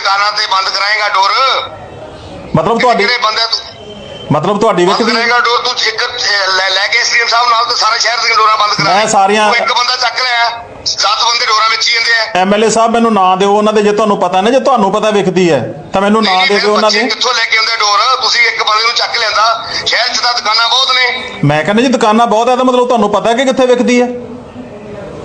ਦੁਕਾਨਾਂ ਤੇ ਬੰਦ ਕਰਾਏਗਾ ਡੋਰ? ਮਤਲਬ ਤੁਹਾਡੀ ਕਿਹੜੇ ਬੰਦੇ ਤੂੰ? ਮਤਲਬ ਤੁਹਾਡੀ ਬੰਦ ਵਿਕਦੀ ਕਰਾਏਗਾ ਡੋਰ ਤੂੰ ਇੱਕ ਲੈ ਕੇ ਐਸਡੀਐਮ ਸਾਹਿਬ ਨਾਲ ਤੇ ਸਾਰੇ ਸ਼ਹਿਰ ਦੀਆਂ ਡੋਰਾਂ ਬੰਦ ਕਰਾ। ਮੈਂ ਸਾਰੀਆਂ- ਇੱਕ ਬੰਦਾ ਚੱਕ ਲਿਆ। ਸੱਤ ਬੰਦੇ ਡੋਰਾਂ ਵਿੱਚ ਹੀ ਜਾਂਦੇ ਆ। ਐਮਐਲਏ ਸਾਹਿਬ ਮੈਨੂੰ ਨਾਂ ਦਿਓ ਉਹਨਾਂ ਦੇ ਜੇ ਤੁਹਾਨੂੰ ਪਤਾ ਨਾ ਜੇ ਤੁਹਾਨੂੰ ਪਤਾ ਵਿਕਦੀ ਹੈ ਤਾਂ ਮੈਨੂੰ ਨਾਂ ਦੇ ਦਿਓ ਉਹਨਾਂ ਦੇ। ਕਿੱਥੋਂ ਲੈ ਕੇ ਆਉਂਦੇ ਡੋਰ? ਤੁਸੀਂ ਇੱਕ ਬੰਦੇ ਨੂੰ ਚੱਕ ਲਿਆਂਦਾ। ਸ਼ਹਿਰ 'ਚ ਤਾਂ ਦੁਕਾਨਾਂ ਬਹੁਤ ਨੇ। ਮੈਂ ਕਹਿੰਦਾ ਜੀ ਦੁਕਾਨਾਂ ਬਹੁਤ ਹੈ ਤਾਂ ਮਤਲਬ ਤੁਹਾਨੂੰ ਪਤਾ ਕਿ ਕਿੱਥੇ ਵਿਕਦੀ ਹੈ।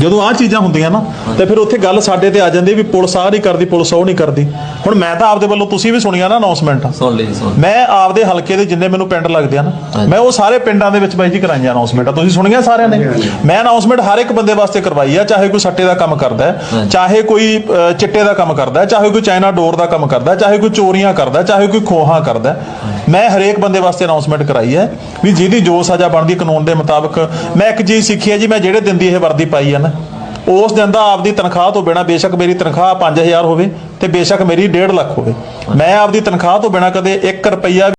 ਜਦੋਂ ਆ ਚੀਜ਼ਾਂ ਹੁੰਦੀਆਂ ਨਾ ਤੇ ਫਿਰ ਉੱਥੇ ਗੱਲ ਸਾਡੇ ਤੇ ਆ ਜਾਂਦੀ ਵੀ ਪੁਲਿਸ ਆਹ ਨਹੀਂ ਕਰਦੀ ਪੁਲਿਸ ਉਹ ਨਹੀਂ ਕਰਦੀ। ਹੁਣ ਮੈਂ ਤਾਂ ਆਪਦੇ ਵੱਲੋਂ ਤੁਸੀਂ ਵੀ ਸੁਣੀਆਂ ਨਾ ਅਨਾਉਂਸਮੈਂਟ ਸੁਣ ਲਈ ਸੁਣ ਮੈਂ ਆਪਦੇ ਹਲਕੇ ਦੇ ਜਿੰਨੇ ਮੈਨੂੰ ਪਿੰਡ ਲੱਗਦੇ ਆ ਨਾ। ਮੈਂ ਉਹ ਸਾਰੇ ਪਿੰਡਾਂ ਦੇ ਵਿੱਚ ਬਾਈ ਜੀ ਕਰਾਈਆਂ ਅਨਾਉਂਸਮੈਂਟਾਂ ਤੁਸੀਂ ਸੁਣੀਆਂ ਸਾਰਿਆਂ ਨੇ? ਮੈਂ ਅਨਾਉਂਸਮੈਂਟ ਹਰ ਇੱਕ ਬੰਦੇ ਵਾਸਤੇ ਕਰਵਾਈ ਆ ਚਾਹੇ ਕੋਈ ਸੱਟੇ ਦਾ ਕੰਮ ਕਰਦਾ ਹੈ। ਚਾਹੇ ਕੋਈ ਚਿੱਟੇ ਦਾ ਕੰਮ ਕਰਦਾ ਹੈ ਚਾਹੇ ਕੋਈ ਚਾਈਨਾ ਡੋਰ ਦਾ ਕੰਮ ਕਰਦਾ ਹੈ ਚਾਹੇ ਕੋਈ ਚੋਰੀਆਂ ਕਰਦਾ ਹੈ ਚਾਹੇ ਕੋਈ ਖੋਹਾਂ ਕਰਦਾ ਹੈ। ਮੈਂ ਹਰੇਕ ਬੰਦੇ ਵਾਸਤੇ ਅਨਾਉਂਸਮੈਂਟ ਕਰਾਈ ਹੈ ਵੀ ਜਿਹਦੀ ਜੋ ਸਜ਼ਾ ਬਣਦੀ ਕਾਨੂੰਨ ਦੇ ਮੁਤਾਬਕ, ਮੈਂ ਇੱਕ ਚੀਜ਼ ਸਿੱਖੀ ਹੈ ਜੀ, ਮੈਂ ਜਿਹੜੇ ਦਿਨ ਦੀ ਇਹ ਵਰਦੀ ਪਾਈ ਹੈ ਨਾ, ਉਸ ਦਿਨ ਦਾ ਆਪਦੀ ਤਨਖਾਹ ਤੋਂ ਬਿਨਾ ਬੇਸ਼ੱਕ ਮੇਰੀ ਤਨਖਾਹ 5000 ਹੋਵੇ ਤੇ ਬੇਸ਼ੱਕ ਮੇਰੀ 1.5 ਲੱਖ ਹੋਵੇ। ਮੈਂ ਆਪਦੀ ਤਨਖਾਹ ਤੋਂ ਬਿਨਾ ਕਦੇ 1 ਰੁਪਈਆ